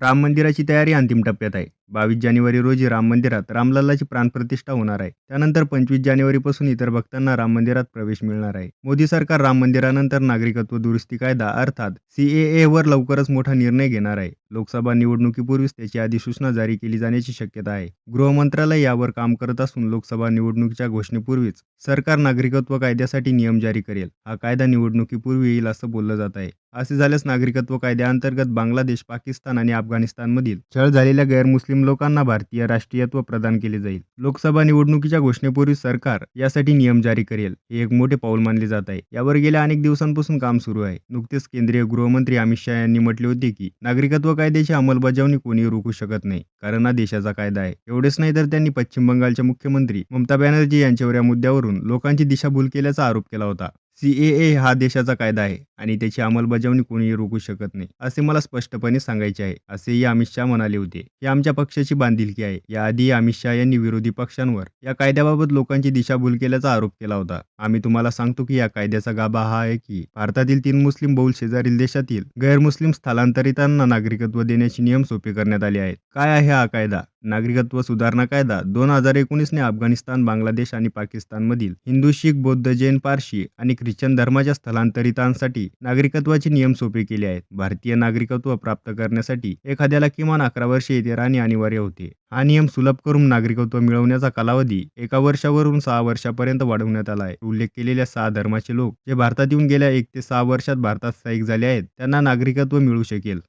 राम मंदिराची तयारी अंतिम टप्प्यात आहे. बावीस जानेवारी रोजी राम मंदिरात रामलल्लाची प्राणप्रतिष्ठा होणार आहे. त्यानंतर पंचवीस जानेवारीपासून इतर भक्तांना राम मंदिरात प्रवेश मिळणार आहे. मोदी सरकार राम मंदिरानंतर नागरिकत्व दुरुस्ती कायदा अर्थात सीएए वर लवकरच मोठा निर्णय घेणार आहे. लोकसभा निवडणुकीपूर्वीच त्याची अधिसूचना जारी केली जाण्याची शक्यता आहे. गृहमंत्रालय यावर काम करत असून लोकसभा निवडणुकीच्या घोषणेपूर्वीच सरकार नागरिकत्व कायद्यासाठी नियम जारी करेल. हा कायदा निवडणुकीपूर्वी येईल असं बोललं जात आहे. असे झाल्यास नागरिकत्व कायद्याअंतर्गत बांगलादेश पाकिस्तान आणि अफगाणिस्तानमधील छळ झालेल्या गैरमुस्लिम लोकांना भारतीय राष्ट्रीयत्व प्रदान केले जाईल. लोकसभा निवडणुकीच्या घोषणेपूर्वी सरकार यासाठी नियम जारी करेल हे एक मोठे पाऊल मानले जात आहे. यावर गेल्या अनेक दिवसांपासून काम सुरू आहे. नुकतेच केंद्रीय गृहमंत्री अमित शहा यांनी म्हटले होते की नागरिकत्व कायद्याची अंमलबजावणी कोणी रोखू शकत नाही कारण हा देशाचा कायदा आहे. एवढेच नाही तर त्यांनी पश्चिम बंगालच्या मुख्यमंत्री ममता बॅनर्जी यांच्यावर या मुद्द्यावरून लोकांची दिशाभूल केल्याचा आरोप केला होता. सीएए हा देशाचा कायदा आहे. आणि त्याची अंमलबजावणी कोणीही रोखू शकत नाही असे मला स्पष्टपणे सांगायचे आहे. असेही अमित शहा म्हणाले होते ही आमच्या पक्षाची बांधिलकी आहे. याआधी अमित शहा यांनी विरोधी पक्षांवर या कायद्याबाबत लोकांची दिशाभूल केल्याचा आरोप केला होता. आम्ही तुम्हाला सांगतो की या कायद्याचा गाभा हा आहे की भारतातील तीन मुस्लिम बहुल शेजारील देशातील गैरमुस्लिम स्थलांतरितांना नागरिकत्व देण्याचे नियम सोपे करण्यात आले आहेत. काय आहे हा कायदा? नागरिकत्व सुधारणा कायदा? दोन हजार एकोणीसने अफगाणिस्तान बांगलादेश आणि पाकिस्तानमधील हिंदू शीख बौद्ध जैन पारशी आणि ख्रिश्चन धर्माच्या स्थलांतरितांसाठी नागरिकत्वाचे नियम सोपे केले आहेत. भारतीय नागरिकत्व प्राप्त करण्यासाठी एखाद्याला किमान अकरा वर्षे येथे राहणे अनिवार्य होते. हा नियम सुलभ करून नागरिकत्व मिळवण्याचा कालावधी एका वर्षावरून सहा वर्षापर्यंत वाढवण्यात आला आहे. उल्लेख केलेल्या सहा धर्माचे लोक जे भारतात येऊन गेल्या एक ते सहा वर्षात भारतात स्थायिक झाले आहेत त्यांना नागरिकत्व मिळू शकेल.